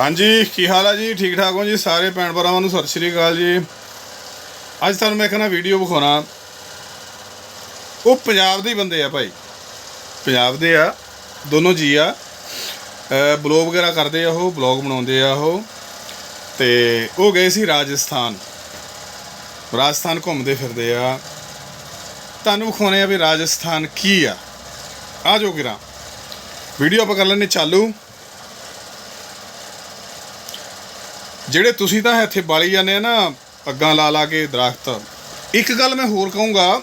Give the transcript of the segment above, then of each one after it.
ਹਾਂਜੀ, ਕੀ ਹਾਲ ਆ ਜੀ? ਠੀਕ ਠਾਕ ਹੋ ਜੀ? ਸਾਰੇ ਭੈਣ ਭਰਾਵਾਂ ਨੂੰ ਸਤਿ ਸ਼੍ਰੀ ਅਕਾਲ ਜੀ। ਅੱਜ ਤੁਹਾਨੂੰ ਮੈਂ ਕਹਿੰਦਾ ਵੀਡੀਓ ਵਿਖਾਉਣਾ। ਉਹ ਪੰਜਾਬ ਦੇ ਬੰਦੇ ਆ ਭਾਈ। ਪੰਜਾਬ ਦੇ ਆ, ਦੋਨੋਂ ਜੀ ਆ। ਬਲੌਗ ਵਗੈਰਾ ਕਰਦੇ ਆ ਉਹ, ਬਲੌਗ ਬਣਾਉਂਦੇ ਆ ਉਹ। ਤੇ ਉਹ ਗਏ ਸੀ ਰਾਜਸਥਾਨ। ਰਾਜਸਥਾਨ ਘੁੰਮਦੇ ਫਿਰਦੇ ਆ। ਤੁਹਾਨੂੰ ਵਿਖਾਉਣੇ ਆ ਵੀ ਰਾਜਸਥਾਨ ਕੀ ਆ। ਆ ਜੋ ਕਿਰਾ। ਵੀਡੀਓ ਆਪਾਂ ਕਰ ਲੈਣੇ ਚਾਲੂ। ਜਿਹੜੇ ਤੁਸੀਂ ਤਾਂ ਇੱਥੇ ਬਾਲੀ ਜਾਂਦੇ ਆ ਨਾ ਅੱਗਾਂ ਲਾ ਲਾ ਕੇ ਦਰਖਤ। ਇੱਕ ਗੱਲ ਮੈਂ ਹੋਰ ਕਹੂੰਗਾ,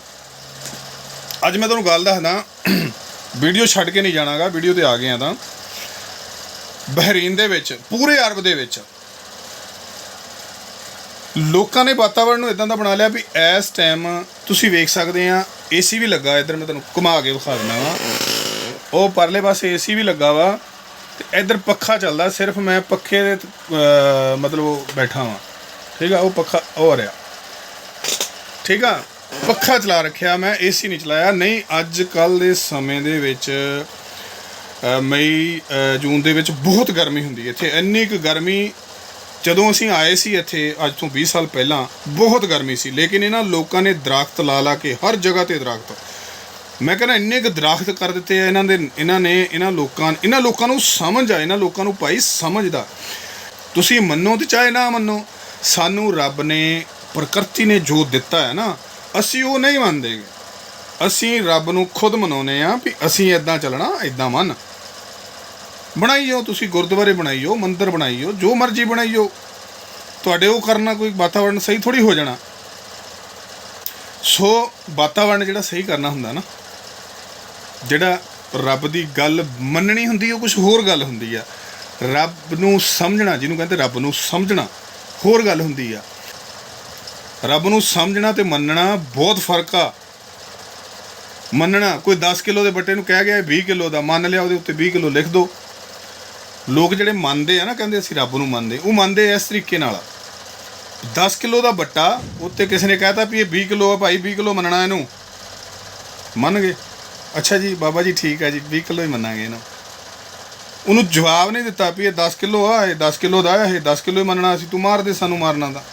ਅੱਜ ਮੈਂ ਤੁਹਾਨੂੰ ਗੱਲ ਦੱਸਦਾ, ਵੀਡੀਓ ਛੱਡ ਕੇ ਨਹੀਂ ਜਾਣਾਗਾ, ਵੀਡੀਓ ਤੇ ਆ ਗਏ ਆ ਤਾਂ। ਬਹਿਰੀਨ ਦੇ ਵਿੱਚ, ਪੂਰੇ ਅਰਬ ਦੇ ਵਿੱਚ। ਲੋਕਾਂ ਨੇ ਵਾਤਾਵਰਣ ਨੂੰ ਇਦਾਂ ਦਾ ਬਣਾ ਲਿਆ ਵੀ ਇਸ ਟਾਈਮ ਤੁਸੀਂ ਵੇਖ ਸਕਦੇ ਆ ਏਸੀ ਵੀ ਲੱਗਾ, ਇੱਧਰ ਮੈਂ ਤੁਹਾਨੂੰ ਘੁਮਾ ਕੇ ਵਿਖਾ ਦਿੰਦਾ ਵਾ। ਉਹ ਪਰਲੇ ਪਾਸੇ ਏਸੀ ਵੀ ਲੱਗਾ ਵਾ। ਤੇ ਇੱਧਰ ਪੱਖਾ ਚੱਲਦਾ, ਸਿਰਫ ਮੈਂ ਪੱਖੇ ਦੇ ਮਤਲਬ ਉਹ ਬੈਠਾ ਵਾਂ। ਠੀਕ ਆ, ਉਹ ਪੱਖਾ ਹੋ ਰਿਹਾ। ਠੀਕ ਆ, ਪੱਖਾ ਚਲਾ ਰੱਖਿਆ, ਮੈਂ ਏਸੀ ਨਹੀਂ ਚਲਾਇਆ। ਨਹੀਂ, ਅੱਜ ਕੱਲ ਦੇ ਸਮੇਂ ਦੇ ਵਿੱਚ ਮਈ ਜੂਨ ਦੇ ਵਿੱਚ ਬਹੁਤ ਗਰਮੀ ਹੁੰਦੀ ਹੈ ਇੱਥੇ। ਇੰਨੀ ਕੁ ਗਰਮੀ, ਜਦੋਂ ਅਸੀਂ ਆਏ ਸੀ ਇੱਥੇ, ਅੱਜ ਤੋਂ 20 ਸਾਲ ਪਹਿਲਾਂ, ਬਹੁਤ ਗਰਮੀ ਸੀ। ਲੇਕਿਨ ਇਹਨਾਂ ਲੋਕਾਂ ਨੇ ਦਰਖਤ ਲਾ ਲਾ ਕੇ ਹਰ ਜਗ੍ਹਾ ਤੇ ਦਰਖਤ ਮੈਂ ਕਹਿੰਦਾ ਇੰਨੇ ਕੁ ਦਰਖਤ ਕਰ ਦਿੱਤੇ ਆ ਇਹਨਾਂ ਦੇ, ਇਹਨਾਂ ਨੇ, ਇਹਨਾਂ ਲੋਕਾਂ ਇਹਨਾਂ ਲੋਕਾਂ ਨੂੰ ਸਮਝ ਆ, ਇਹਨਾਂ ਲੋਕਾਂ ਨੂੰ ਭਾਈ ਸਮਝਦਾ ਤੁਸੀਂ ਮੰਨੋ ਤੇ ਚਾਹੇ ਨਾ ਮੰਨੋ, ਸਾਨੂੰ ਰੱਬ ਨੇ, ਪ੍ਰਕਿਰਤੀ ਨੇ ਜੋ ਦਿੱਤਾ ਹੈ ਨਾ, ਅਸੀਂ ਉਹ ਨਹੀਂ ਮੰਨਦੇ। ਅਸੀਂ ਰੱਬ ਨੂੰ ਖੁਦ ਮਨਾਉਨੇ ਆ ਵੀ ਅਸੀਂ ਇਦਾਂ ਚੱਲਣਾ ਇਦਾਂ ਮੰਨ। ਬਣਾਈਓ ਤੁਸੀਂ, ਗੁਰਦੁਆਰੇ ਬਣਾਈਓ, ਮੰਦਿਰ ਬਣਾਈਓ, ਜੋ ਮਰਜ਼ੀ ਬਣਾਈਓ। ਤੁਹਾਡੇ ਉਹ ਕਰਨਾ ਕੋਈ ਵਾਤਾਵਰਣ ਸਹੀ ਥੋੜੀ ਹੋ ਜਾਣਾ। ਸੋ ਵਾਤਾਵਰਣ ਜਿਹੜਾ ਸਹੀ ਕਰਨਾ ਹੁੰਦਾ ਨਾ ਜਿਹੜਾ ਰੱਬ ਦੀ ਗੱਲ ਮੰਨਣੀ ਹੁੰਦੀ, ਉਹ ਕੁਝ ਹੋਰ ਗੱਲ ਹੁੰਦੀ ਆ। ਰੱਬ ਨੂੰ ਸਮਝਣਾ, ਜਿਹਨੂੰ ਕਹਿੰਦੇ ਰੱਬ ਨੂੰ ਸਮਝਣਾ, ਹੋਰ ਗੱਲ ਹੁੰਦੀ ਆ। ਰੱਬ ਨੂੰ ਸਮਝਣਾ ਤੇ ਮੰਨਣਾ ਬਹੁਤ ਫ਼ਰਕ ਆ। ਮੰਨਣਾ, ਕੋਈ 10 ਕਿਲੋ ਦੇ ਬੱਟੇ ਨੂੰ ਕਹਿ ਗਿਆ, ਇਹ 20 ਕਿਲੋ ਦਾ, ਮੰਨ ਲਿਆ ਉਹਦੇ ਉੱਤੇ 20 ਕਿਲੋ ਲਿਖ ਦਿਓ ਲੋਕ ਜਿਹੜੇ ਮੰਨਦੇ ਆ ਨਾ, ਕਹਿੰਦੇ ਅਸੀਂ ਰੱਬ ਨੂੰ ਮੰਨਦੇ, ਉਹ ਮੰਨਦੇ ਇਸ ਤਰੀਕੇ ਨਾਲ। 10 ਕਿਲੋ ਦਾ ਬੱਟਾ, ਉੱਤੇ ਕਿਸੇ ਨੇ ਕਹਿਤਾ ਵੀ ਇਹ 20 ਕਿਲੋ ਆ, ਭਾਈ 20 ਕਿਲੋ ਮੰਨਣਾ ਇਹਨੂੰ। ਮੰਨ ਗਏ। ਅੱਛਾ ਜੀ, ਬਾਬਾ ਜੀ ਠੀਕ ਹੈ ਜੀ 20 ਕਿਲੋ ਹੀ ਮੰਨਾਂਗੇ ਇਹਨੂੰ। ਉਹਨੂੰ ਜਵਾਬ ਨਹੀਂ ਦਿੱਤਾ ਵੀ ਇਹ 10 ਕਿਲੋ ਆ, ਇਹ 10 ਕਿਲੋ ਦਾ ਆ ਇਹ 10 ਕਿਲੋ ਹੀ ਮੰਨਣਾ ਅਸੀਂ ਤੂੰ ਮਾਰ ਦੇ ਸਾਨੂੰ ਮਾਰਨਾ ਦਾ।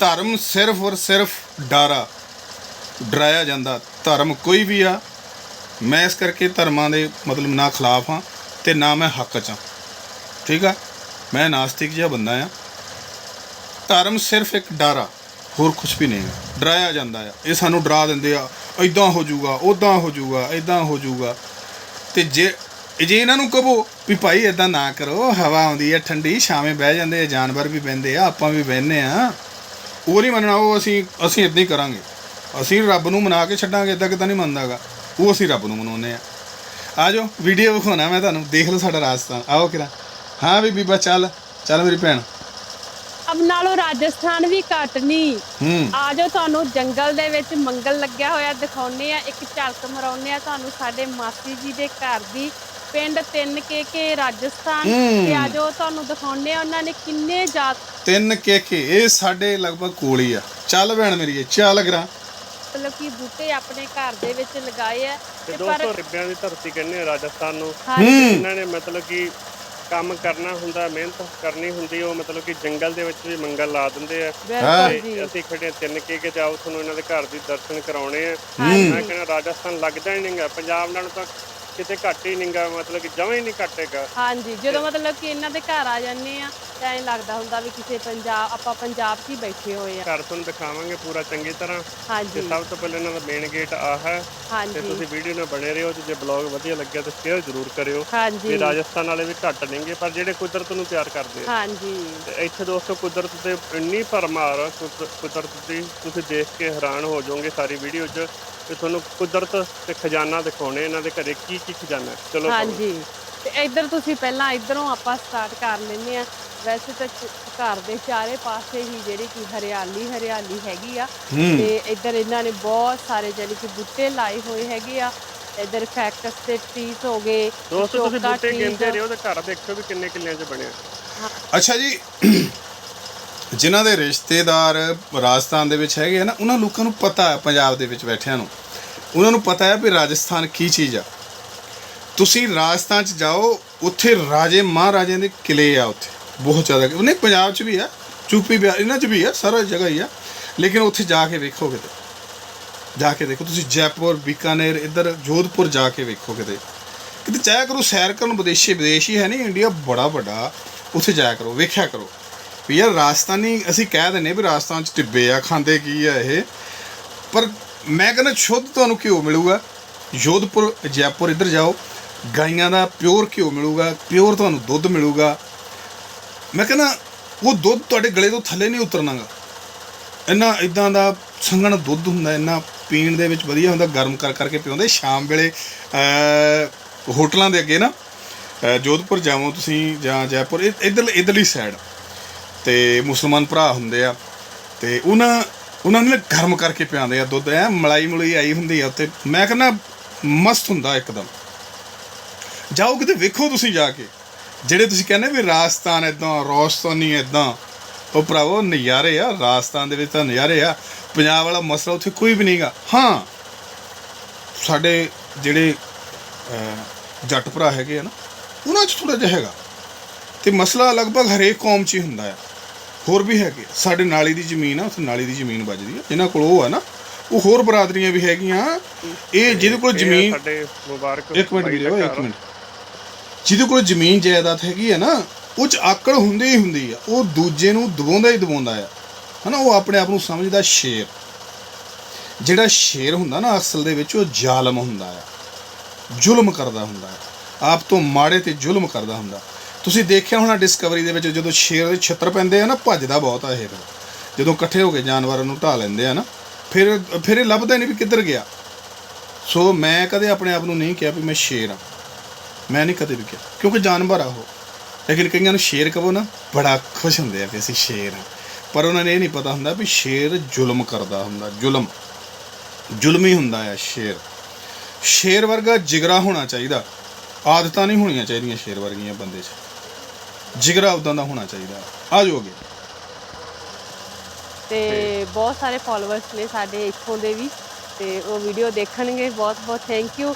ਧਰਮ ਸਿਰਫ ਔਰ ਸਿਰਫ ਡਾਰਾ, ਡਰਾਇਆ ਜਾਂਦਾ। ਧਰਮ ਕੋਈ ਵੀ ਆ, ਮੈਂ ਇਸ ਕਰਕੇ ਧਰਮਾਂ ਦੇ ਮਤਲਬ ਨਾ ਖਿਲਾਫ ਹਾਂ ਤੇ ਨਾ ਮੈਂ ਹੱਕ 'ਚ ਹਾਂ। ਠੀਕ ਆ? ਮੈਂ ਨਾਸਤਿਕ ਜਿਹਾ ਬੰਦਾ ਆ। ਧਰਮ ਸਿਰਫ ਇੱਕ ਡਾਰਾ। ਹੋਰ ਕੁਝ ਵੀ ਨਹੀਂ। ਡਰਾਇਆ ਜਾਂਦਾ ਆ। ਇਹ ਸਾਨੂੰ ਡਰਾ ਦਿੰਦੇ ਆ ਇਦਾਂ ਹੋ ਜਾਊਗਾ ਉਦਾਂ ਹੋ ਜਾਊਗਾ ਇਦਾਂ ਹੋ ਜਾਊਗਾ। ਤੇ ਜੇ ਜੇ ਇਹਨਾਂ ਨੂੰ ਕਹੋ ਵੀ ਭਾਈ ਇਦਾਂ ਨਾ ਕਰੋ, ਹਵਾ ਆਉਂਦੀ ਹੈ ਠੰਡੀ, ਛਾਵੇਂ ਬਹਿ ਜਾਂਦੇ ਆ, ਜਾਨਵਰ ਵੀ ਬਹਿੰਦੇ ਆ, ਆਪਾਂ ਵੀ ਬਹਿੰਦੇ ਆ। ਉਹ ਨਹੀਂ ਮੰਨਣਾ, ਉਹ ਅਸੀਂ ਅਸੀਂ ਇਦਾਂ ਹੀ ਕਰਾਂਗੇ। ਅਸੀਂ ਰੱਬ ਨੂੰ ਮਨਾ ਕੇ ਛੱਡਾਂਗੇ ਇਦਾਂ ਕਿਦਾਂ ਨਹੀਂ ਮੰਨਦਾਗਾ। ਉਹ ਅਸੀਂ ਰੱਬ ਨੂੰ ਮਨਾਉਂਦੇ ਆ। ਆ ਜਾਓ, ਵੀਡੀਓ ਵਿਖਾਉਣਾ ਮੈਂ ਤੁਹਾਨੂੰ, ਦੇਖ ਲਓ ਸਾਡਾ ਰਾਜਸਥਾਨ। ਆਓ ਕਿਰਾ। ਹਾਂ ਵੀ ਬੀਬਾ ਚੱਲ ਚੱਲ ਮੇਰੀ ਭੈਣ। ਅਬ ਨਾਲੋਂ ਰਾਜਸਥਾਨ ਵੀ ਘੱਟ ਨਹੀਂ ਹੂੰ। ਆ ਜਾਓ ਤੁਹਾਨੂੰ ਜੰਗਲ ਦੇ ਵਿੱਚ ਮੰਗਲ ਲੱਗਿਆ ਹੋਇਆ ਦਿਖਾਉਨੇ ਆ ਇੱਕ ਝਲਕ ਮਰਾਉਨੇ ਆ ਤੁਹਾਨੂੰ ਸਾਡੇ ਮਾਸੀ ਜੀ ਦੇ ਘਰ ਦੀ ਪਿੰਡ 3 ਕੇ ਕੇ ਰਾਜਸਥਾਨ। ਤੇ ਆ ਜਾਓ ਤੁਹਾਨੂੰ ਦਿਖਾਉਨੇ ਆ ਉਹਨਾਂ ਨੇ ਕਿੰਨੇ ਜਾਤ ਤਿੰਨ ਕੇਕੇ ਇਹ ਸਾਡੇ ਲਗਭਗ ਕੋਲ ਹੀ ਆ। ਚੱਲ ਭੈਣ ਮੇਰੀ ਚੱਲ ਕਰਾਂ ਮਤਲਬ ਕਿ ਬੂਟੇ ਆਪਣੇ ਘਰ ਦੇ ਵਿੱਚ ਲਗਾਏ ਆ। ਤੇ ਤੇ ਦੋਸਤੋ ਪਰ ਰਿੱਬਿਆਂ ਦੀ ਧਰਤੀ ਕਹਿੰਦੇ ਆ ਰਾਜਸਥਾਨ ਨੂੰ। ਇਹਨਾਂ ਨੇ ਮਤਲਬ ਕਿ ਕੰਮ ਕਰਨਾ ਹੁੰਦਾ ਮਿਹਨਤ ਕਰਨੀ ਹੁੰਦੀ ਉਹ ਮਤਲਬ ਕਿ ਜੰਗਲ ਦੇ ਵਿੱਚ ਵੀ ਮੰਗਲ ਲਾ ਦਿੰਦੇ ਆ। ਬਿਲਕੁਲ ਜੀ। ਤੇ ਅਸੀਂ ਖੜੇ ਹਾਂ ਤਿੰਨ ਕੇ ਕੇ ਜਾਓ ਤੁਹਾਨੂੰ ਇਹਨਾਂ ਦੇ ਘਰ ਦੀ ਦਰਸ਼ਨ ਕਰਾਉਣੇ ਆ। ਮੈਂ ਕਹਿੰਦਾ ਰਾਜਸਥਾਨ ਲੱਗਦਾ ਹੀ ਨਹੀਂਗਾ ਪੰਜਾਬ ਨਾਲੋਂ ਤਾਂ ਕਿਤੇ ਘੱਟ ਹੀ ਨਹੀਂਗਾ ਮਤਲਬ ਕਿ ਜਮਾਂ ਹੀ ਨਹੀਂ ਘੱਟੇਗਾ ਹਾਂਜੀ ਜਦੋਂ ਮਤਲਬ ਕਿ ਇਹਨਾਂ ਦੇ ਘਰ ਆ ਜਾਂਦੇ ਆ ਐਂ ਲੱਗਦਾ ਹੁੰਦਾ ਵੀ ਕਿਸੇ ਪੰਜਾਬ ਆਪਾਂ ਪੰਜਾਬ 'ਚ ਹੀ ਬੈਠੇ ਹੋਏ ਆ। ਘਰ ਤੁਹਾਨੂੰ ਦਿਖਾਵਾਂਗੇ ਪੂਰਾ ਚੰਗੀ ਤਰ੍ਹਾਂ। ਤੇ ਹਾਂਜੀ ਸਭ ਤੋਂ ਪਹਿਲਾਂ ਇਹਨਾਂ ਦਾ ਮੇਨ ਗੇਟ ਆ ਹੈ। ਤੇ ਹਾਂਜੀ ਤੁਸੀਂ ਵੀਡੀਓ ਨਾਲ ਬਣੇ ਰਹੋ ਤੇ ਜੇ ਬਲੌਗ ਵਧੀਆ ਲੱਗਿਆ ਤਾਂ ਸ਼ੇਅਰ ਜ਼ਰੂਰ ਕਰਿਓ। ਹਾਂਜੀ। ਤੇ ਰਾਜਸਥਾਨ ਵਾਲੇ ਵੀ ਘੱਟ ਨਹੀਂਗੇ ਪਰ ਜਿਹੜੇ ਕੁਦਰਤ ਨੂੰ ਪਿਆਰ ਕਰਦੇ ਆ। ਹਾਂਜੀ। ਤੇ ਇੱਥੇ ਦੋਸਤੋ ਕੁਦਰਤ ਤੇ ਇੰਨੀ ਭਰਮਾਰ ਆ ਕੁਦ- ਕੁਦਰਤ ਦੀ ਤੁਸੀਂ ਦੇਖ ਕੇ ਹੈਰਾਨ ਹੋ ਜਾਓਗੇ ਸਾਰੀ ਵੀਡੀਓ 'ਚ ਤੇ ਤੁਹਾਨੂੰ ਕੁਦਰਤ ਤੇ ਖਜ਼ਾਨਾ ਦਿਖਾਉਣੇ ਇਹਨਾਂ ਦੇ ਘਰੇ ਕੀ ਕੀ ਖਜ਼ਾਨਾ। ਹੈ। ਚਲੋ ਹਾਂਜੀ। ਤੇ ਇੱਧਰ ਤੁਸੀਂ ਪਹਿਲਾਂ ਇੱਧਰੋਂ ਆਪਾਂ ਸਟਾਰਟ ਕਰ ਲੈਂਦੇ ਆ ਵੈਸੇ ਤਾਂ ਚ- ਘਰ ਦੇ ਚਾਰੇ ਪਾਸੇ ਹੀ ਜਿਹੜੀ ਕਿ ਹਰਿਆਲੀ ਹਰਿਆਲੀ ਹੈਗੀ ਆ। ਤੇ ਇੱਧਰ ਇਹਨਾਂ ਨੇ ਬਹੁਤ ਸਾਰੇ ਜਿਹੜੀ ਕਿ ਬੂਟੇ ਲਾਏ ਹੋਏ ਹੈਗੇ ਆ। ਇੱਧਰ ਫੈਕਟਸ ਤੇ ਟਰੀਸ ਹੋ ਗਏ ਦੋਸਤੋ ਤੁਸੀਂ ਬੂਟੇ trees, ਗਿਣਦੇ ਰਹੋ ਤੇ ਘਰ ਦੇਖਿਓ ਵੀ ਕਿੰਨੇ ਕਿੱਲਿਆਂ 'ਚ ਬਣਿਆ। ਅੱਛਾ ਜੀ ਜਿਨ੍ਹਾਂ ਦੇ ਰਿਸ਼ਤੇਦਾਰ ਰਾਜਸਥਾਨ ਦੇ ਵਿੱਚ ਹੈਗੇ ਆ ਨਾ ਉਹਨਾਂ ਲੋਕਾਂ ਨੂੰ ਪਤਾ ਹੈ ਪੰਜਾਬ ਦੇ ਵਿੱਚ ਬੈਠਿਆਂ ਨੂੰ ਉਹਨਾਂ ਨੂੰ ਪਤਾ ਹੈ ਵੀ ਰਾਜਸਥਾਨ ਕੀ ਚੀਜ਼ ਆ। ਤੁਸੀਂ ਰਾਜਸਥਾਨ ਚ ਜਾਓ ਉੱਥੇ ਰਾਜੇ ਮਹਾਰਾਜਿਆਂ ਦੇ ਕਿਲੇ ਆ ਉੱਥੇ। ਬਹੁਤ ਜ਼ਿਆਦਾ ਉਹਨੇ ਪੰਜਾਬ 'ਚ ਵੀ ਆ ਯੂਪੀ ਬਿਹਾਰ, ਇਹਨਾਂ 'ਚ ਵੀ ਆ, ਸਾਰਾ ਜਗ੍ਹਾ ਹੀ ਆ। ਲੇਕਿਨ ਉੱਥੇ ਜਾ ਕੇ ਵੇਖੋ ਕਿਤੇ। ਜਾ ਕੇ ਦੇਖੋ, ਤੁਸੀਂ ਜੈਪੁਰ, ਬੀਕਾਨੇਰ, ਇੱਧਰ ਜੋਧਪੁਰ ਜਾ ਕੇ ਵੇਖੋ ਕਿਤੇ। ਕਿਤੇ ਜਾਇਆ ਕਰੋ, ਸੈਰ ਕਰਨ ਵਿਦੇਸ਼ੀ ਵਿਦੇਸ਼ੀ ਹੈ ਨਹੀਂ, ਇੰਡੀਆ ਬੜਾ ਵੱਡਾ। ਉੱਥੇ ਜਾਇਆ ਕਰੋ, ਵੇਖਿਆ ਕਰੋ। ਵੀ ਯਾਰ ਰਾਜਸਥਾਨੀ, ਅਸੀਂ ਕਹਿ ਦਿੰਨੇ ਵੀ ਰਾਜਸਥਾਨ 'ਚ ਟਿੱਬੇ ਆ, ਖਾਂਦੇ ਕੀ ਆ ਇਹ। ਪਰ ਮੈਂ ਕਹਿੰਦਾ ਸ਼ੁੱਧ ਤੁਹਾਨੂੰ ਘਿਓ ਮਿਲੂਗਾ। ਜੋਧਪੁਰ, ਜੈਪੁਰ ਇੱਧਰ ਜਾਓ। ਗਾਈਆਂ ਦਾ ਪਿਓਰ ਘਿਓ ਮਿਲੂਗਾ, ਪਿਓਰ ਤੁਹਾਨੂੰ ਦੁੱਧ ਮਿਲੂਗਾ। ਮੈਂ ਕਹਿੰਦਾ, ਉਹ ਦੁੱਧ ਤੁਹਾਡੇ ਗਲੇ ਤੋਂ ਥੱਲੇ ਨਹੀਂ ਉਤਰਨਾਗਾ। ਇੰਨਾ ਇਦਾਂ ਦਾ ਸੰਘਣ ਦੁੱਧ ਹੁੰਦਾ, ਇੰਨਾ ਪੀਣ ਦੇ ਵਿੱਚ ਵਧੀਆ ਹੁੰਦਾ, ਗਰਮ ਕਰ ਕਰਕੇ ਪਿਉਂਦੇ। ਸ਼ਾਮ ਵੇਲੇ ਹੋਟਲਾਂ ਦੇ ਅੱਗੇ ਨਾ ਜੋਧਪੁਰ ਜਾਵੋ ਤੁਸੀਂ ਜਾਂ ਜੈਪੁਰ ਇਹ- ਇੱਧਰ, ਇੱਧਰਲੀ ਸਾਈਡ ਤੇ ਮੁਸਲਮਾਨ ਭਰਾ ਹੁੰਦੇ ਆ, ਤੇ ਉਹਨਾਂ ਉਹਨਾਂ ਨੇ ਗਰਮ ਕਰਕੇ ਪਿਆਉਂਦੇ ਆ ਦੁੱਧ। ਐ ਮਲਾਈ ਮਲਾਈ ਆਈ ਹੁੰਦੀ ਆ ਉੱਤੇ ਮੈਂ ਕਹਿੰਦਾ, ਮਸਤ ਹੁੰਦਾ ਇੱਕਦਮ। ਜਾਓ ਕਿਤੇ ਵੇਖੋ ਤੁਸੀਂ ਜਾ ਕੇ। ਜਿਹੜੇ ਤੁਸੀਂ ਕਹਿੰਦੇ ਵੀ ਰਾਜਸਥਾਨ ਇਦਾਂ ਰੋਸਤਾਨੀ ਇਦਾਂ ਉਹ ਭਰਾਵੋ ਨਜ਼ਾਰੇ ਆ ਰਾਜਸਥਾਨ ਦੇ ਵਿੱਚ ਤਾਂ ਨਜ਼ਾਰੇ ਆ। ਪੰਜਾਬ ਵਾਲਾ ਮਸਲਾ ਉੱਥੇ ਕੋਈ ਵੀ ਨਹੀਂਗਾ। ਹਾਂ ਸਾਡੇ ਜਿਹੜੇ ਜੱਟ ਭਰਾ ਹੈਗੇ ਆ ਨਾ ਉਹਨਾਂ 'ਚ ਥੋੜਾ ਜਿਹਾ ਹੈਗਾ। ਤੇ ਮਸਲਾ ਲਗਭਗ ਹਰੇਕ ਕੌਮ 'ਚ ਹੀ ਹੁੰਦਾ ਹੈ ਹੋਰ ਵੀ ਹੈਗੇ। ਸਾਡੇ ਨਾਲੀ ਦੀ ਜ਼ਮੀਨ ਆ ਉੱਥੇ ਨਾਲੀ ਦੀ ਜ਼ਮੀਨ ਵੱਜਦੀ ਆ। ਜਿਨ੍ਹਾਂ ਕੋਲ ਉਹ ਆ ਨਾ ਉਹ ਹੋਰ ਬਰਾਦਰੀਆਂ ਵੀ ਹੈਗੀਆਂ। ਇਹ ਜਿਹਦੇ ਕੋਲ ਜ਼ਮੀਨ ਸਾਡੇ ਮੁਬਾਰਕ ਇੱਕ ਮਿੰਟ ਦਾ ਇੱਕ। ਮਿੰਟ। ਜਿਹਦੇ ਕੋਲ ਜ਼ਮੀਨ ਜਾਇਦਾਦ ਹੈਗੀ ਹੈ ਨਾ, ਉਹ ਚ ਆਕੜ ਹੁੰਦੀ ਹੀ ਹੁੰਦੀ ਆ। ਉਹ ਦੂਜੇ ਨੂੰ ਦਬਾਉਂਦਾ ਹੀ ਦਬਾਉਂਦਾ ਆ। ਹਨਾ, ਉਹ ਆਪਣੇ ਆਪ ਨੂੰ ਸਮਝਦਾ ਸ਼ੇਰ। ਜਿਹੜਾ ਸ਼ੇਰ ਹੁੰਦਾ ਨਾ, ਅਸਲ ਦੇ ਵਿੱਚ ਉਹ ਜ਼ਾਲਮ ਹੁੰਦਾ ਆ। ਜ਼ੁਲਮ ਕਰਦਾ ਹੁੰਦਾ ਆ। ਆਪ ਤੋਂ ਮਾੜੇ ਤੇ ਜ਼ੁਲਮ ਕਰਦਾ ਹੁੰਦਾ। ਤੁਸੀਂ ਦੇਖਿਆ ਹੋਣਾ ਡਿਸਕਵਰੀ ਦੇ ਵਿੱਚ, ਜਦੋਂ ਸ਼ੇਰ ਦੇ ਛਿੱਤਰ ਪੈਂਦੇ ਆ ਨਾ, ਭੱਜਦਾ ਬਹੁਤ ਆ ਇਹ ਫਿਰ। ਜਦੋਂ ਇਕੱਠੇ ਹੋ ਕੇ ਜਾਨਵਰਾਂ ਨੂੰ ਢਾ ਲੈਂਦੇ ਆ ਨਾ, ਫਿਰ ਫਿਰ ਇਹ ਲੱਭਦਾ ਨਹੀਂ ਵੀ ਕਿੱਧਰ ਗਿਆ। ਸੋ ਮੈਂ ਕਦੇ ਆਪਣੇ ਆਪ ਨੂੰ ਨਹੀਂ ਕਿਹਾ ਵੀ ਮੈਂ ਸ਼ੇਰ ਆ ਮੈਂ ਨਹੀਂ ਕਦੇ ਵੀ ਕਿਹਾ ਕਿਉਂਕਿ ਜਾਨਵਰ ਆ ਉਹ। ਲੇਕਿਨ ਕਈਆਂ ਨੂੰ ਸ਼ੇਰ ਕਹੋ ਨਾ, ਬੜਾ ਖੁਸ਼ ਹੁੰਦੇ ਆ ਵੀ ਅਸੀਂ ਸ਼ੇਰ ਆ। ਪਰ ਉਹਨਾਂ ਨੇ ਇਹ ਨਹੀਂ ਪਤਾ ਹੁੰਦਾ ਵੀ ਸ਼ੇਰ ਜ਼ੁਲਮ ਕਰਦਾ ਹੁੰਦਾ, ਜ਼ੁਲਮ। ਜ਼ੁਲਮੀ ਹੁੰਦਾ ਆ ਸ਼ੇਰ। ਸ਼ੇਰ ਵਰਗਾ ਜਿਗਰਾ ਹੋਣਾ ਚਾਹੀਦਾ। ਆਦਤਾਂ ਨਹੀਂ ਹੋਣੀਆਂ ਚਾਹੀਦੀਆਂ ਸ਼ੇਰ ਵਰਗੀਆਂ ਬੰਦੇ 'ਚ। ਜਿਗਰਾ ਉਦਾਂ ਦਾ ਹੋਣਾ ਚਾਹੀਦਾ। ਆ ਜੋਗੇ ਤੇ ਬਹੁਤ ਸਾਰੇ ਫਾਲੋਅਰਸ ਨੇ ਸਾਡੇ ਇੱਥੋਂ ਦੇ ਵੀ। ਤੇ ਉਹ ਵੀਡੀਓ ਦੇਖਣਗੇ। ਬਹੁਤ ਬਹੁਤ ਥੈਂਕ ਯੂ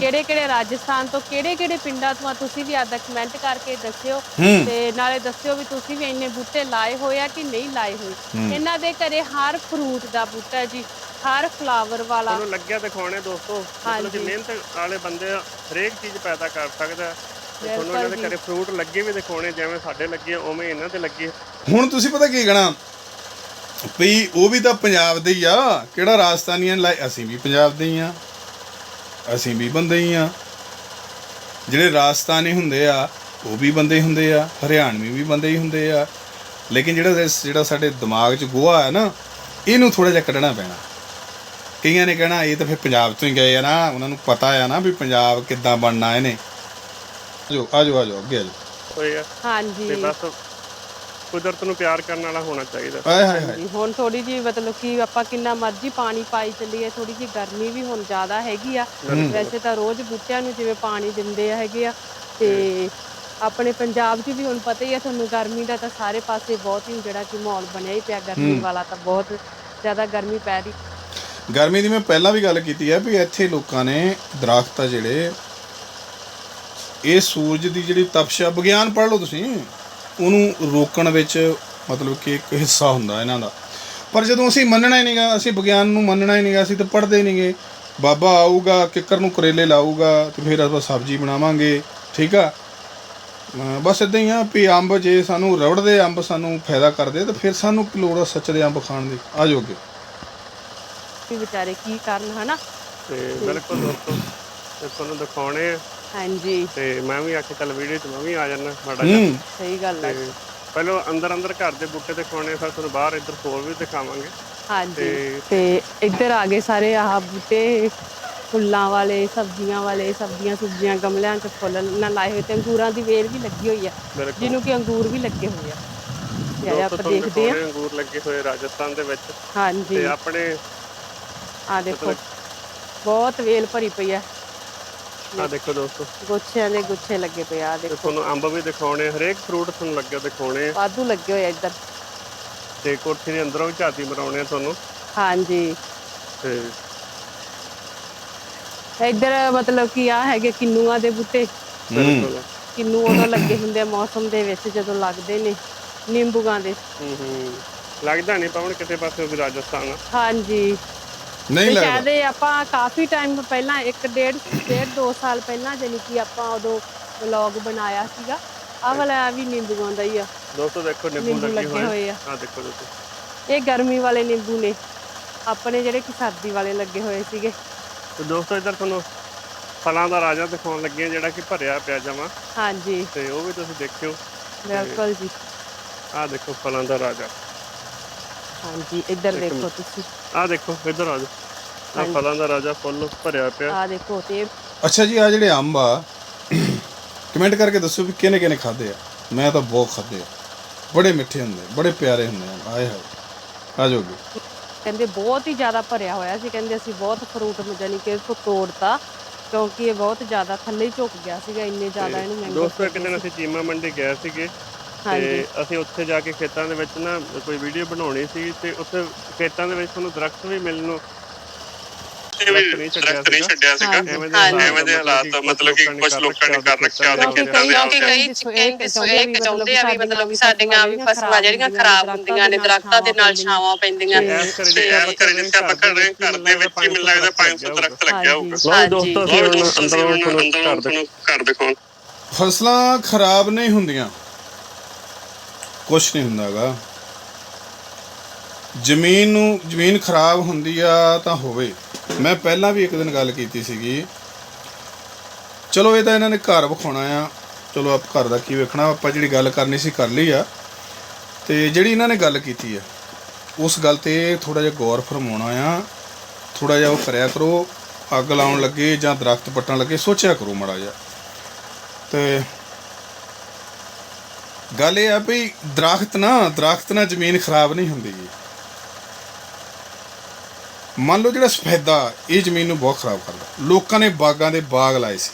ਕਿਹੜੇ ਕਿਹੜੇ ਰਾਜਸਥਾਨ ਤੋਂ ਕਿਹੜੇ ਕਿਹੜੇ ਪਿੰਡਾਂ ਤੋਂ ਆ ਤੁਸੀਂ ਵੀ ਆਦਾ ਕਮੈਂਟ ਕਰਕੇ ਦੱਸਿਓ। ਹੂੰ। ਤੇ ਨਾਲੇ ਦੱਸਿਓ ਵੀ ਤੁਸੀਂ ਵੀ ਇੰਨੇ ਬੂਟੇ ਲਾਏ ਹੋਏ ਆ ਕਿ ਨਹੀਂ ਲਾਏ ਹੋਏ। ਇਹਨਾਂ ਦੇ ਘਰੇ ਹਰ ਫਰੂਟ ਦਾ ਬੂਟਾ ਹੈ ਜੀ। ਹਰ ਫਲਾਵਰ ਵਾਲਾ। ਤੁਹਾਨੂੰ ਲੱਗਿਆ ਦਿਖਾਉਣੇ ਦੋਸਤੋ। ਮਤਲਬ ਕਿ ਹਾਂਜੀ। ਮਿਹਨਤ ਵਾਲੇ ਬੰਦੇ ਆ, ਹਰੇਕ ਚੀਜ਼ ਪੈਦਾ ਕਰ ਸਕਦਾ ਹੈ। ਤੇ ਤੁਹਾਨੂੰ ਬਿਲਕੁਲ ਇਹਨਾਂ ਦੇ ਘਰੇ ਫਰੂਟ ਲੱਗੇ ਵੀ ਦਿਖਾਉਣੇ ਜਿਵੇਂ ਸਾਡੇ ਲੱਗੇ ਆ, ਉਵੇਂ ਇਹਨਾਂ ਦੇ ਲੱਗੇ ਹੁਣ ਤੁਸੀਂ ਪਤਾ ਕੀ ਕਹਣਾ? ਵੀ ਉਹ ਵੀ ਤਾਂ ਪੰਜਾਬ ਦੇ ਹੀ ਆ। ਕਿਹੜਾ ਰਾਜਸਥਾਨੀਆਂ ਲਾਏ ਅਸੀਂ ਵੀ ਪੰਜਾਬ ਦੇ ਹੀ ਆ। ਅਸੀਂ ਵੀ ਬੰਦੇ ਹੀ ਆ। ਜਿਹੜੇ ਰਾਜਸਥਾਨੀ ਹੁੰਦੇ ਆ ਉਹ ਵੀ ਬੰਦੇ ਹੁੰਦੇ ਆ। ਹਰਿਆਣਵੀ ਵੀ ਬੰਦੇ ਹੀ ਹੁੰਦੇ ਆ। ਲੇਕਿਨ ਜਿਹੜਾ ਜਿਹੜਾ ਸਾਡੇ ਦਿਮਾਗ 'ਚ ਗੋਹਾ ਹੈ ਨਾ ਇਹਨੂੰ ਥੋੜਾ ਜਿਹਾ ਕੱਢਣਾ ਪੈਣਾ। ਕਈਆਂ ਨੇ ਕਹਿਣਾ ਇਹ ਤਾਂ ਫਿਰ ਪੰਜਾਬ ਤੋਂ ਹੀ ਗਏ ਆ ਨਾ। ਉਹਨਾਂ ਨੂੰ ਪਤਾ ਆ ਨਾ ਵੀ ਪੰਜਾਬ ਕਿੱਦਾਂ ਬਣਨਾ ਇਹਨੇ। ਆਜੋ ਆਜੋ ਆਜੋ ਅੱਗੇ ਆਜੋ। ਹੋਏ ਆ ਤੇ ਹਾਂਜੀ। ਬਸ ਕੁਦਰਤ ਨੂੰ ਪਿਆਰ ਕਰਨ ਵਾਲਾ ਹੋਣਾ ਚਾਹੀਦਾ। ਹਾਏ ਹਾਏ ਜੀ, ਹੁਣ ਥੋੜੀ ਜੀ ਮਤਲਬ ਕਿ ਆਪਾਂ ਕਿੰਨਾ ਮਰਜ਼ੀ ਪਾਣੀ ਪਾਈ ਚੱਲੀਏ ਥੋੜੀ ਜੀ ਗਰਮੀ ਵੀ ਹੁਣ ਜ਼ਿਆਦਾ ਹੈਗੀ ਆ। ਵੈਸੇ ਤਾਂ ਰੋਜ਼ ਬੂਟਿਆਂ ਨੂੰ ਜਿਵੇਂ ਪਾਣੀ ਦਿੰਦੇ ਆ ਹੈਗੇ ਆ ਤੇ ਆਪਣੇ ਪੰਜਾਬ 'ਚ ਵੀ ਹੁਣ ਪਤਾ ਹੀ ਆ ਤੁਹਾਨੂੰ ਗਰਮੀ ਦਾ ਤਾਂ ਸਾਰੇ ਪਾਸੇ ਬਹੁਤ ਹੀ ਜਿਹੜਾ ਕਿ ਮਾਹੌਲ ਬਣਿਆ ਹੀ ਪਿਆ ਗਰਮੀ ਵਾਲਾ ਤਾਂ ਬਹੁਤ ਜ਼ਿਆਦਾ ਗਰਮੀ ਪੈ ਰਹੀ। ਗਰਮੀ ਦੀ ਮੈਂ ਪਹਿਲਾਂ ਵੀ ਗੱਲ ਕੀਤੀ ਹੈ ਵੀ ਇੱਥੇ ਲੋਕਾਂ ਨੇ ਦਰਖਤ ਆ ਜਿਹੜੇ ਇਹ ਸੂਰਜ ਦੀ ਜਿਹੜੀ ਤਪਸ਼ ਆ ਵਿਗਿਆਨ ਪੜ੍ਹ ਲਓ ਤੁਸੀਂ। ਉਹਨੂੰ ਰੋਕਣ ਵਿੱਚ ਮਤਲਬ ਕਿ ਇੱਕ ਹਿੱਸਾ ਹੁੰਦਾ ਇਹਨਾਂ ਦਾ। ਪਰ ਜਦੋਂ ਅਸੀਂ ਮੰਨਣਾ ਹੀ ਨਹੀਂਗਾ ਅਸੀਂ ਵਿਗਿਆਨ ਨੂੰ ਮੰਨਣਾ ਹੀ ਨਹੀਂਗਾ ਅਸੀਂ ਤਾਂ ਪੜ੍ਹਦੇ ਹੀ ਨਹੀਂਗੇ ਬਾਬਾ ਆਊਗਾ ਕਿੱਕਰ ਨੂੰ ਕਰੇਲੇ ਲਾਊਗਾ ਤੇ ਫਿਰ ਆਪਾਂ ਸਬਜ਼ੀ ਬਣਾਵਾਂਗੇ ਠੀਕ ਆ? ਬਸ ਇਦਾਂ ਹੀ ਆ ਵੀ ਅੰਬ ਜੇ ਸਾਨੂੰ ਰਵੜਦੇ ਅੰਬ ਸਾਨੂੰ ਫਾਇਦਾ ਕਰਦੇ ਤਾਂ ਫਿਰ ਸਾਨੂੰ ਕੀ ਲੋੜ ਆ ਸੱਚ ਦੇ ਅੰਬ ਖਾਣ ਦੀ? ਆ ਜਾਓਗੇ ਵੀ ਵਿਚਾਰੇ ਕੀ ਕਰਨ ਹਨਾ? ਤੇ ਬਿਲਕੁਲ ਦੋਸਤੋ ਤੇ ਤੁਹਾਨੂੰ ਦਿਖਾਉਣੇ ਆ। ਹਾਂਜੀ। ਤੇ ਮੈਂ ਵੀ ਆਖੇ ਚੱਲ ਵੀਡੀਓ 'ਚ ਮੈਂ ਵੀ ਆ ਜਾਣਾ ਮਾੜਾ ਜਿਹਾ। ਹੂੰ ਸਹੀ ਗੱਲ ਹੈ ਤੇ ਪਹਿਲਾਂ ਅੰਦਰ ਅੰਦਰ ਘਰ ਦੇ ਬੂਟੇ ਦਿਖਾਉਣੇ ਫਿਰ ਤੁਹਾਨੂੰ ਬਾਹਰ ਇੱਧਰ ਹੋਰ ਵੀ ਦਿਖਾਵਾਂਗੇ। ਹਾਂਜੀ। ਤੇ- ਤੇ ਇੱਧਰ ਆ ਗਏ ਸਾਰੇ ਆਹ ਬੂਟੇ ਫੁੱਲਾਂ ਵਾਲੇ ਸਬਜ਼ੀਆਂ ਵਾਲੇ ਸਬਜ਼ੀਆਂ ਸੁਬਜ਼ੀਆਂ ਗਮਲਿਆਂ 'ਚ ਫੁੱਲ ਨਾ ਲਾਏ ਹੋਏ ਤੇ ਅੰਗੂਰਾਂ ਦੀ ਵੇਲ ਵੀ ਲੱਗੀ ਹੋਈ ਆ ਬਿਲਕੁਲ। ਜਿਹਨੂੰ ਕਿ ਅੰਗੂਰ ਵੀ ਲੱਗੇ ਹੋਏ ਆ। ਤੇ ਆਹ ਦੋਸਤੋ ਆਪਾਂ ਤੁਹਾਨੂੰ ਦੇਖਦੇ ਆ ਦਿਖਾਉਣੇ ਅੰਗੂਰ ਲੱਗੇ ਹੋਏ ਰਾਜਸਥਾਨ ਦੇ ਵਿੱਚ। ਹਾਂਜੀ। ਤੇ ਆਪਣੇ ਆ ਦੇਖੋ। ਬਹੁਤ ਵੇਲ ਭਰੀ ਪਈ ਆ। ਆ ਦੇਖੋ ਦੋਸਤੋ। ਗੁੱਛਿਆਂ ਦੇ ਗੁੱਛੇ ਲੱਗੇ ਪਏ ਆ ਤੇ ਦੇਖੋ। ਤੁਹਾਨੂੰ ਅੰਬ ਵੀ ਦਿਖਾਉਣੇ ਹਰੇਕ ਫਰੂਟ ਤੁਹਾਨੂੰ ਲੱਗੇ ਦਿਖਾਉਣੇ ਆ। ਵਾਧੂ ਲੱਗੇ ਹੋਏ ਆ ਇੱਧਰ। ਤੇ ਕੋਠੀ ਦੇ ਅੰਦਰੋਂ ਵੀ ਝਾਤੀ ਮਰਾਉਣੇ ਆ ਤੁਹਾਨੂੰ। ਹਾਂਜੀ। ਤੇ ਇੱਧਰ ਮਤਲਬ ਕਿ ਆ ਹੈਗੇ ਕਿੰਨੂਆਂ ਦੇ ਬੂਟੇ। ਬਿਲਕੁਲ। ਕਿੰਨੂ ਉਦੋਂ ਲੱਗੇ ਹੁੰਦੇ ਆ ਮੌਸਮ ਦੇ ਵਿੱਚ ਜਦੋਂ ਲੱਗਦੇ ਨੇ ਨਿੰਬੂਆਂ ਦੇ। ਹੂੰ ਹੂੰ। ਲੱਗਦਾ ਨਹੀਂ ਪਵਨ ਕਿਤੇ ਪਾਸੇ ਵੀ ਰਾਜਸਥਾਨ ਆ। ਹਾਂਜੀ। ਨਹੀਂ ਲੱਗਦਾ ਕਹਿੰਦੇ ਆਪਾਂ ਕਾਫੀ ਟਾਈਮ ਪਹਿਲਾਂ ਇੱਕ ਡੇਢ ਡੇਢ ਦੋ ਸਾਲ ਪਹਿਲਾਂ ਜਾਨੀ ਕਿ ਆਪਾਂ ਉਦੋਂ ਵਲੌਗ ਬਣਾਇਆ ਸੀਗਾ। ਆਹ ਵਾਲਾ ਵੀ ਨਿੰਬੂਆਂ ਦਾ ਹੀ ਆ। ਦੋਸਤੋ ਦੇਖੋ ਨਿੰਬੂ ਨਿੰਬੂ ਲੱਗੇ ਹੋਏ। ਆ। ਆ ਦੇਖੋ ਦੋਸਤੋ। ਇਹ ਗਰਮੀ ਵਾਲੇ ਨਿੰਬੂ ਨੇ। ਆਪਣੇ ਜਿਹੜੇ ਕਿ ਸਰਦੀ ਵਾਲੇ ਲੱਗੇ ਹੋਏ ਸੀਗੇ। ਤੇ ਦੋਸਤੋ ਇੱਧਰ ਤੁਹਾਨੂੰ ਫਲਾਂ ਦਾ ਰਾਜਾ ਦਿਖਾਉਣ ਲੱਗੇ ਆ ਜਿਹੜਾ ਕਿ ਭਰਿਆ ਪਿਆ ਜਮਾ। ਹਾਂਜੀ। ਤੇ ਉਹ ਵੀ ਤੁਸੀਂ ਦੇਖਿਓ। ਬਿਲਕੁਲ ਜੀ। ਆਹ ਦੇਖੋ ਫਲਾਂ ਦਾ ਰਾਜਾ। ਹਾਂਜੀ ਇੱਧਰ ਦੇਖੋ ਤੁਸੀਂ। ਆਹ ਦੇਖੋ ਇੱਧਰ ਆ ਜਾਓ। ਆਹ ਫਲਾਂ ਦਾ ਰਾਜਾ ਫੁੱਲ ਭਰਿਆ ਪਿਆ। ਆਹ ਦੇਖੋ ਤੇ ਅੱਛਾ ਜੀ ਆ ਜਿਹੜੇ ਅੰਬ ਆ ਕਮੈਂਟ ਕਰਕੇ ਦੱਸੋ ਵੀ ਕਿਹਨੇ ਕਿਹਨੇ ਖਾਦੇ ਆ। ਮੈਂ ਤਾਂ ਬਹੁਤ ਖਾਦੇ ਆ। ਬੜੇ ਮਿੱਠੇ ਹੁੰਦੇ ਬੜੇ ਪਿਆਰੇ ਹੁੰਦੇ ਆ। ਆਏ ਹਾਏ ਆ ਜਾਓਗੇ ਕਹਿੰਦੇ ਬਹੁਤ ਹੀ ਜ਼ਿਆਦਾ ਭਰਿਆ ਹੋਇਆ ਸੀ ਕਹਿੰਦੇ ਅਸੀਂ ਬਹੁਤ ਫਰੂਟ ਜਾਨੀ ਕਿ ਇਸਕੋ ਤੋੜਤਾ ਕਿਉਂਕਿ ਇਹ ਬਹੁਤ ਜ਼ਿਆਦਾ ਥੱਲੇ ਹੀ ਝੁਕ ਗਿਆ ਸੀਗਾ ਇੰਨੇ ਜ਼ਿਆਦਾ ਇਹਨੂੰ ਮੈਂਗੋ ਦੋਸਤੋ ਇੱਕ ਦਿਨ ਅਸੀਂ ਚੀਮਾ ਮੰਡੀ ਗਏ ਸੀਗੇ ਤੇ ਅਸੀਂ ਉੱਥੇ ਜਾ ਕੇ ਖੇਤਾਂ ਦੇ ਵਿੱਚ ਨਾ ਕੋਈ ਵੀਡੀਓ ਬਣਾਉਣੀ ਸੀ ਤੇ ਉੱਥੇ ਖੇਤਾਂ ਦੇ ਵਿੱਚ ਤੁਹਾਨੂੰ ਦਰਖਤ ਵੀ ਮਿਲਣ ਨੂੰ ਦਰਖਤ ਨਹੀਂ ਛੱਡਿਆ ਸੀਗਾ। ਐਵੇਂ ਦੇ ਹਾਲਾਤ ਐਵੇਂ ਦੇ ਹਾਲਾਤ ਮਤਲਬ ਕਿ ਕੁਝ ਲੋਕਾਂ ਨੇ ਕਰ ਰੱਖਿਆ ਉਹਦੇ ਕਿਉਂਕਿ ਖੇਤਾਂ ਕਈ ਦੇ ਕਈ ਇੱਕ ਇੱਕ ਚਾਹੁੰਦੇ ਆ ਵੀ ਮਤਲਬ ਕਿ ਸਾਡੀਆਂ ਵੀ ਫਸਲਾਂ ਜਿਹੜੀਆਂ ਖਰਾਬ ਹੁੰਦੀਆਂ ਨੇ ਦਰਖਤਾਂ ਦੇ ਨਾਲ ਛਾਵਾਂ ਪੈਂਦੀਆਂ ਨੇ। ਐਸ ਕਰੇ ਤੇ ਜਿੱਥੇ ਐਸ ਕਰੇ ਜਿੱਥੇ ਆਪਾਂ ਘਰ ਦੇ ਘਰ ਦੇ ਵਿੱਚ ਹੀ ਮੈਨੂੰ ਲੱਗਦਾ 500 ਦਰਖਤ ਲੱਗਿਆ ਹੋਊਗਾ। ਲਓ ਦੋਸਤੋ ਅਸੀਂ ਬਹੁਤ ਹੁਣ ਦੋਸਤੋ ਅਸੀਂ ਅੰਦਰੋਂ ਹੁਣ ਤੁਹਾਨੂੰ ਅੰਦਰੋਂ ਘਰ ਦੇ ਤੁਹਾਨੂੰ ਘਰ ਦਿਖਾਉਣ ਫਸਲਾਂ ਖਰਾਬ ਨਹੀਂ ਹੁੰਦੀਆਂ। ਕੁਛ ਨਹੀਂ ਹੁੰਦਾਗਾ ਜ਼ਮੀਨ ਨੂੰ, ਜ਼ਮੀਨ ਖਰਾਬ ਹੁੰਦੀ ਆ ਤਾਂ ਹੋਵੇ। ਮੈਂ ਪਹਿਲਾਂ ਵੀ ਇੱਕ ਦਿਨ ਗੱਲ ਕੀਤੀ ਸੀਗੀ। ਚਲੋ ਇਹ ਤਾਂ ਇਹਨਾਂ ਨੇ ਘਰ ਵਿਖਾਉਣਾ ਆ। ਚਲੋ ਆਪ ਘਰ ਦਾ ਕੀ ਵੇਖਣਾ, ਆਪਾਂ ਜਿਹੜੀ ਗੱਲ ਕਰਨੀ ਸੀ ਕਰ ਲਈ ਆ। ਤੇ ਜਿਹੜੀ ਇਹਨਾਂ ਨੇ ਗੱਲ ਕੀਤੀ ਆ, ਉਸ ਗੱਲ ਤੇ ਥੋੜਾ ਜਿਹਾ ਗੌਰ ਫਰਮਾਉਣਾ ਆ। ਥੋੜਾ ਜਿਹਾ ਉਹ ਕਰਿਆ ਕਰੋ। ਅੱਗ ਲਾਉਣ ਲੱਗੇ ਜਾਂ ਦਰਖਤ ਪੱਟਣ ਲੱਗੇ, ਸੋਚਿਆ ਕਰੋ ਮੜਾ ਜਿਹਾ। ਤੇ ਗੱਲ ਇਹ ਆ ਵੀ ਦਰਖਤ ਨਾ, ਦਰਖਤ ਨਾਲ ਜ਼ਮੀਨ ਖਰਾਬ ਨਹੀਂ ਹੁੰਦੀ ਜੀ। ਮੰਨ ਲਓ ਜਿਹੜਾ ਸਫੈਦਾ, ਇਹ ਜ਼ਮੀਨ ਨੂੰ ਬਹੁਤ ਖਰਾਬ ਕਰਦਾ। ਲੋਕਾਂ ਨੇ ਬਾਗਾਂ ਦੇ ਬਾਗ ਲਾਏ ਸੀ।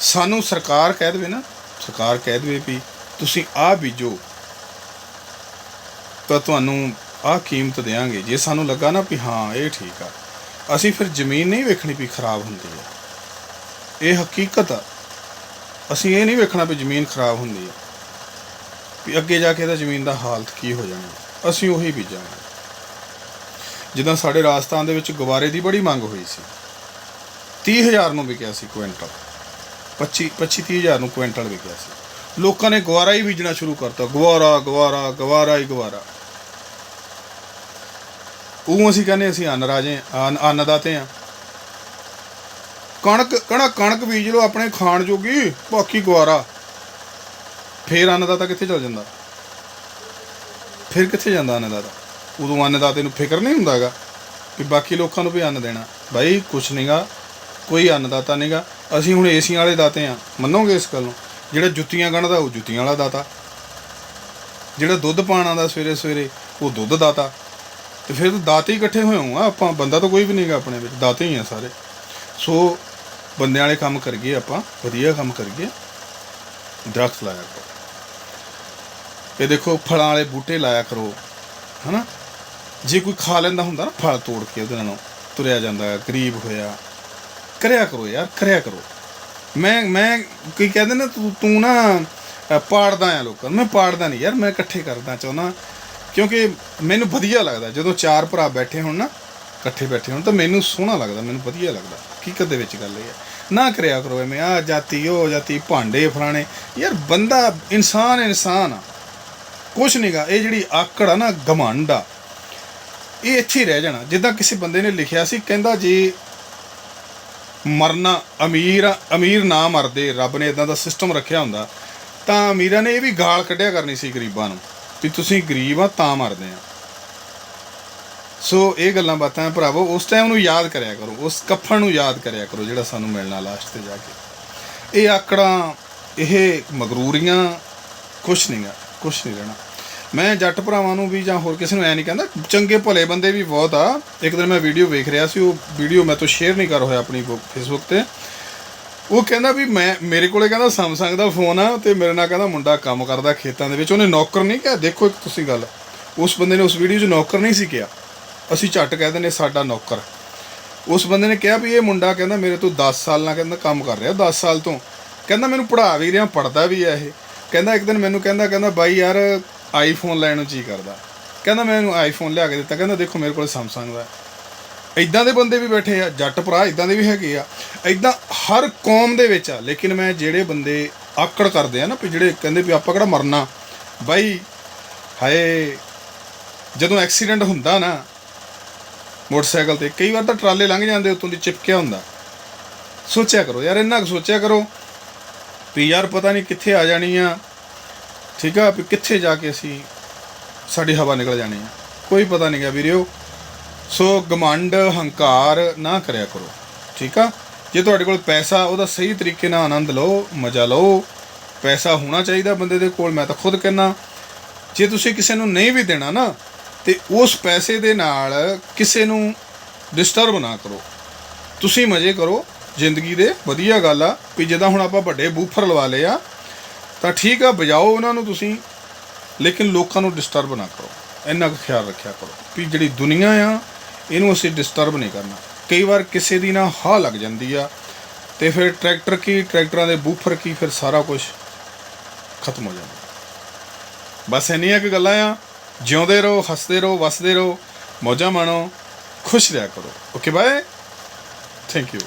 ਸਾਨੂੰ ਸਰਕਾਰ ਕਹਿ ਦੇਵੇ ਨਾ, ਸਰਕਾਰ ਕਹਿ ਦੇਵੇ ਵੀ ਤੁਸੀਂ ਆਹ ਬੀਜੋ, ਤਾਂ ਤੁਹਾਨੂੰ ਆਹ ਕੀਮਤ ਦੇਾਂਗੇ ਜੇ ਸਾਨੂੰ ਲੱਗਾ ਨਾ ਵੀ ਹਾਂ, ਇਹ ਠੀਕ ਆ, ਅਸੀਂ ਫਿਰ ਜ਼ਮੀਨ ਨਹੀਂ ਵੇਖਣੀ ਵੀ ਖਰਾਬ ਹੁੰਦੀ ਹੈ ਇਹ ਹਕੀਕਤ ਆ। ਅਸੀਂ ਇਹ ਨਹੀਂ ਵੇਖਣਾ ਵੀ ਜ਼ਮੀਨ ਖਰਾਬ ਹੁੰਦੀ ਹੈ। ਵੀ ਅੱਗੇ ਜਾ ਕੇ ਇਹਦਾ ਜ਼ਮੀਨ ਦਾ ਹਾਲਤ ਕੀ ਹੋ ਜਾਣਾ। ਅਸੀਂ ਉਹੀ ਬੀਜਾਂਗੇ। ਜਿੱਦਾਂ ਸਾਡੇ ਰਾਜਸਥਾਨ ਦੇ ਵਿੱਚ ਗਵਾਰੇ ਦੀ ਬੜੀ ਮੰਗ ਹੋਈ ਸੀ। 30000 ਨੂੰ ਵਿਕਿਆ ਸੀ ਕੁਇੰਟਲ। 25 25 30000 ਨੂੰ ਕੁਇੰਟਲ ਵਿਕਿਆ ਸੀ। ਲੋਕਾਂ ਨੇ ਗਵਾਰਾ ਹੀ ਬੀਜਣਾ ਸ਼ੁਰੂ ਕਰਤਾ। ਗਵਾਰਾ ਗਵਾਰਾ ਗਵਾਰਾ ਹੀ ਗਵਾਰਾ ਉਹ ਅਸੀਂ ਕਹਿੰਦੇ ਅਸੀਂ ਅੰਨ ਰਾਜੇ ਅੰਨ ਅੰਨਦਾਤੇ ਆ ਕਣਕ ਕਣਾ ਕਣਕ ਬੀਜ ਲਓ ਆਪਣੇ ਖਾਣ ਜੋਗੀ ਬਾਕੀ ਗਵਾਰਾ ਫੇਰ ਅੰਨਦਾਤਾ ਕਿੱਥੇ ਚਲ ਜਾਂਦਾ? ਫਿਰ ਕਿੱਥੇ ਜਾਂਦਾ ਅੰਨਦਾਤਾ ਉਦੋਂ ਅੰਨਦਾਤੇ ਨੂੰ ਫਿਕਰ ਨਹੀਂ ਹੁੰਦਾਗਾ ਕਿ ਬਾਕੀ ਲੋਕਾਂ ਨੂੰ ਵੀ ਅੰਨ ਦੇਣਾ। ਭਾਈ ਕੁਛ ਨਹੀਂਗਾ ਕੋਈ ਅੰਨਦਾਤਾ ਨਹੀਂਗਾ ਅਸੀਂ ਹੁਣ ਏਸੀਆਂ ਵਾਲੇ ਦਾਤੇ ਆ, ਮੰਨੋਗੇ ਇਸ ਗੱਲ ਨੂੰ? ਜਿਹੜਾ ਜੁੱਤੀਆਂ ਗਣਦਾ ਉਹ ਜੁੱਤੀਆਂ ਵਾਲਾ ਦਾਤਾ। ਜਿਹੜਾ ਦੁੱਧ ਪਾਣਾ ਦਾ ਸਵੇਰੇ ਸਵੇਰੇ, ਉਹ ਦੁੱਧ ਦਾਤਾ। ਤੇ ਫਿਰ ਦਾਤੇ ਹੀ ਇਕੱਠੇ ਹੋਏ ਹੋਂ ਆਪਾਂ, ਬੰਦਾ ਤਾਂ ਕੋਈ ਵੀ ਨਹੀਂਗਾ ਆਪਣੇ ਵਿੱਚ, ਦਾਤੇ ਹੀ ਆ ਸਾਰੇ। ਸੋ ਬੰਦਿਆਂ ਵਾਲੇ ਕੰਮ ਕਰੀਏ ਆਪਾਂ, ਵਧੀਆ ਕੰਮ ਕਰੀਏ, ਦਰਖਤ ਲਾਇਆ ਕਰੋ। ਇਹ ਦੇਖੋ, ਫਲਾਂ ਵਾਲੇ ਬੂਟੇ ਲਾਇਆ ਕਰੋ, ਹਨਾ? ਜੇ ਕੋਈ ਖਾ ਲੈਂਦਾ ਹੁੰਦਾ ਨਾ, ਫਲ ਤੋੜ ਕੇ ਉਹਦੇ ਨਾਲੋਂ ਤੁਰਿਆ ਜਾਂਦਾ ਗਰੀਬ ਹੋਇਆ। ਕਰਿਆ ਕਰੋ ਯਾਰ, ਕਰਿਆ ਕਰੋ। ਮੈਂ ਮੈਂ ਕੀ ਕਹਿੰਦੇ ਨਾ, ਤੂੰ ਤੂੰ ਨਾ ਪਾੜਦਾ ਆ ਲੋਕਾਂ ਨੂੰ। ਮੈਂ ਪਾੜਦਾ ਨਹੀਂ ਯਾਰ, ਮੈਂ ਇਕੱਠੇ ਕਰਦਾ ਚਾਹੁੰਦਾ। ਕਿਉਂਕਿ ਮੈਨੂੰ ਵਧੀਆ ਲੱਗਦਾ, ਜਦੋਂ ਚਾਰ ਭਰਾ ਬੈਠੇ ਹੋਣ ਨਾ ਇਕੱਠੇ ਬੈਠੇ ਹੋਣ ਤਾਂ ਮੈਨੂੰ ਸੋਹਣਾ ਲੱਗਦਾ, ਮੈਨੂੰ ਵਧੀਆ ਲੱਗਦਾ। ਹਕੀਕਤ ਦੇ ਵਿੱਚ ਗੱਲ ਇਹ ਹੈ। ਨਾ ਕਰਿਆ ਕਰੋ ਐਵੇਂ ਆ ਜਾਤੀ, ਉਹ ਜਾਤੀ, ਭਾਂਡੇ ਫਲਾਣੇ ਯਾਰ ਬੰਦਾ ਇਨਸਾਨ ਇਨਸਾਨ ਆ। ਕੁਛ ਨਹੀਂਗਾ ਇਹ ਜਿਹੜੀ ਆਕੜ ਆ ਨਾ, ਘਮੰਡ ਆ। ਇਹ ਇੱਥੇ ਰਹਿ ਜਾਣਾ। ਜਿੱਦਾਂ ਕਿਸੇ ਬੰਦੇ ਨੇ ਲਿਖਿਆ ਸੀ, ਕਹਿੰਦਾ ਜੇ, ਮਰਨਾ ਅਮੀਰ ਅਮੀਰ ਨਾ ਮਰਦੇ, ਰੱਬ ਨੇ ਇਦਾਂ ਦਾ ਸਿਸਟਮ ਰੱਖਿਆ ਹੁੰਦਾ। ਤਾਂ ਅਮੀਰਾਂ ਨੇ ਇਹ ਵੀ ਗਾਲ ਕੱਢਿਆ ਕਰਨੀ ਸੀ ਗਰੀਬਾਂ ਨੂੰ, ਵੀ ਤੁਸੀਂ ਗਰੀਬ ਆ, ਤਾਂ ਮਰਦੇ ਆ। ਸੋ ਇਹ ਗੱਲਾਂ ਬਾਤਾਂ ਭਰਾਵੋ, ਉਸ ਟਾਈਮ ਨੂੰ ਯਾਦ ਕਰਿਆ ਕਰੋ, ਉਸ ਕਫਨ ਨੂੰ ਯਾਦ ਕਰਿਆ ਕਰੋ ਜਿਹੜਾ ਸਾਨੂੰ ਮਿਲਣਾ ਲਾਸਟ ਤੇ ਜਾ ਕੇ। ਇਹ ਆਕੜਾਂ, ਇਹ ਮਗਰੂਰੀਆਂ ਕੁਛ ਨਹੀਂਗਾ ਕੁਛ ਨਹੀਂ ਰਹਿਣਾ। ਮੈਂ ਜੱਟ ਭਰਾਵਾਂ ਨੂੰ ਵੀ ਜਾਂ ਹੋਰ ਕਿਸੇ ਨੂੰ ਐ ਨਹੀਂ ਕਹਿੰਦਾ, ਚੰਗੇ ਭਲੇ ਬੰਦੇ ਵੀ ਬਹੁਤ ਆ। ਇੱਕ ਦਿਨ ਮੈਂ ਵੀਡੀਓ ਵੇਖ ਰਿਹਾ ਸੀ, ਉਹ ਵੀਡੀਓ ਮੈਂ ਤੋਂ ਸ਼ੇਅਰ ਨਹੀਂ ਕਰ ਹੋਇਆ ਆਪਣੀ ਫੇਸਬੁੱਕ ਤੇ। ਉਹ ਕਹਿੰਦਾ ਵੀ ਮੈਂ, ਮੇਰੇ ਕੋਲੇ ਕਹਿੰਦਾ Samsung ਦਾ ਫੋਨ ਆ ਤੇ ਮੇਰੇ ਨਾਲ ਕਹਿੰਦਾ ਮੁੰਡਾ ਕੰਮ ਕਰਦਾ ਖੇਤਾਂ ਦੇ ਵਿੱਚ, ਉਹਨੇ ਨੌਕਰ ਨਹੀਂ ਕਿਹਾ। ਦੇਖੋ ਇੱਕ ਤੁਸੀਂ ਗੱਲ, ਉਸ ਬੰਦੇ ਨੇ ਉਸ ਵੀਡੀਓ 'ਚ ਨੌਕਰ ਨਹੀਂ ਸੀ ਕਿਹਾ। ਅਸੀਂ ਝੱਟ ਕਹਿ ਦਿੰਦੇ, ਸਾਡਾ ਨੌਕਰ। ਉਸ ਬੰਦੇ ਨੇ ਕਿਹਾ ਵੀ ਇਹ ਮੁੰਡਾ ਕਹਿੰਦਾ, ਮੇਰੇ ਤੋਂ 10 ਸਾਲ ਨਾਲ ਕਹਿੰਦਾ ਕੰਮ ਕਰ ਰਿਹਾ 10 ਸਾਲ ਤੋਂ। ਕਹਿੰਦਾ, ਮੈਨੂੰ ਪੜ੍ਹਾ ਵੀ ਰਿਹਾ ਪੜਦਾ ਵੀ ਆ ਇਹ। ਕਹਿੰਦਾ, ਇੱਕ ਦਿਨ ਮੈਨੂੰ ਕਹਿੰਦਾ ਕਹਿੰਦਾ, ਬਾਈ ਯਾਰ, ਆਈਫੋਨ ਲੈਣ ਨੂੰ ਜੀ ਕਰਦਾ। ਕਹਿੰਦਾ, ਮੈਂ ਇਹਨੂੰ ਆਈਫੋਨ ਲਿਆ ਕੇ ਦਿੱਤਾ। ਕਹਿੰਦਾ, ਦੇਖੋ, ਮੇਰੇ ਕੋਲ ਸੈਮਸੰਗ ਦਾ ਹੈ। ਇਦਾਂ ਦੇ ਬੰਦੇ ਵੀ ਬੈਠੇ ਆ, ਜੱਟ ਭਰਾ ਇਦਾਂ ਦੇ ਵੀ ਹੈਗੇ ਆ। ਇਦਾਂ ਹਰ ਕੌਮ ਦੇ ਵਿੱਚ ਆ, ਲੇਕਿਨ ਮੈਂ ਜਿਹੜੇ ਬੰਦੇ ਆਕੜ ਕਰਦੇ ਆ ਨਾ, ਵੀ ਜਿਹੜੇ ਕਹਿੰਦੇ ਵੀ ਆਪਾਂ ਕਿਹੜਾ ਮਰਨਾ, ਬਾਈ, ਹਾਏ, ਜਦੋਂ ਐਕਸੀਡੈਂਟ ਹੁੰਦਾ ਨਾ ਮੋਟਰਸਾਈਕਲ ਤੇ। ਕਈ ਵਾਰ ਤਾਂ ਟਰਾਲੇ ਲੰਘ ਜਾਂਦੇ ਉਤੋਂ ਦੀ ਚਿਪਕਿਆ ਹੁੰਦਾ। ਸੋਚਿਆ ਕਰੋ, ਯਾਰ ਇੰਨਾ ਕੁ ਸੋਚਿਆ ਕਰੋ ਵੀ ਯਾਰ ਪਤਾ ਨਹੀਂ ਕਿੱਥੇ ਆ ਜਾਣੀ ਆ। ਠੀਕ ਆ, ਵੀ ਕਿੱਥੇ ਜਾ ਕੇ ਅਸੀਂ ਸਾਡੀ ਹਵਾ ਨਿਕਲ ਜਾਣੀ ਆ। ਕੋਈ ਪਤਾ ਨਹੀਂ ਗਾ ਵੀਰਿਓ। ਸੋ ਗਮੰਡ ਹੰਕਾਰ ਨਾ ਕਰਿਆ ਕਰੋ। ਠੀਕ ਆ? ਜੇ ਤੁਹਾਡੇ ਕੋਲ ਪੈਸਾ, ਉਹਦਾ ਸਹੀ ਤਰੀਕੇ ਨਾਲ ਆਨੰਦ ਲਓ, ਮਜ਼ਾ ਲਓ। ਪੈਸਾ ਹੋਣਾ ਚਾਹੀਦਾ ਬੰਦੇ ਦੇ ਕੋਲ, ਮੈਂ ਤਾਂ ਖੁਦ ਕਹਿੰਨਾ ਜੇ ਤੁਸੀਂ ਕਿਸੇ ਨੂੰ ਨਹੀਂ ਵੀ ਦੇਣਾ ਨਾ ਤੇ ਉਸ ਪੈਸੇ ਦੇ ਨਾਲ ਕਿਸੇ ਨੂੰ ਡਿਸਟਰਬ ਨਾ ਕਰੋ। ਤੁਸੀਂ ਮਜ਼ੇ ਕਰੋ, ਜ਼ਿੰਦਗੀ ਦੇ ਵਧੀਆ ਗੱਲ ਆ, ਵੀ ਜਿੱਦਾਂ ਹੁਣ ਆਪਾਂ ਵੱਡੇ ਬੂਫਰ ਲਵਾ ਲਏ ਆ, ਤਾਂ ਠੀਕ ਆ ਬਜਾਓ ਉਹਨਾਂ ਨੂੰ ਤੁਸੀਂ, ਲੇਕਿਨ ਲੋਕਾਂ ਨੂੰ ਡਿਸਟਰਬ ਨਾ ਕਰੋ। ਇੰਨਾ ਕੁ ਖਿਆਲ ਰੱਖਿਆ ਕਰੋ ਵੀ ਜਿਹੜੀ ਦੁਨੀਆ ਆ, ਇਹਨੂੰ ਅਸੀਂ ਡਿਸਟਰਬ ਨਹੀਂ ਕਰਨਾ। ਕਈ ਵਾਰ ਕਿਸੇ ਦੀ ਨਾ ਹਾਂ ਲੱਗ ਜਾਂਦੀ ਆ, ਤੇ ਫਿਰ ਟਰੈਕਟਰ ਕੀ, ਟਰੈਕਟਰਾਂ ਦੇ ਬੂਫਰ ਕੀ, ਫਿਰ ਸਾਰਾ ਕੁਝ ਖਤਮ ਹੋ ਜਾਂਦਾ। ਬਸ ਇੰਨੀਆਂ ਕੁ ਗੱਲਾਂ ਆ ਜਿਉਂਦੇ ਰਹੋ, ਹੱਸਦੇ ਰਹੋ, ਵਸਦੇ ਰਹੋ, ਮੌਜਾਂ ਮਾਣੋ, ਖੁਸ਼ ਰਿਹਾ ਕਰੋ। Okay bye thank you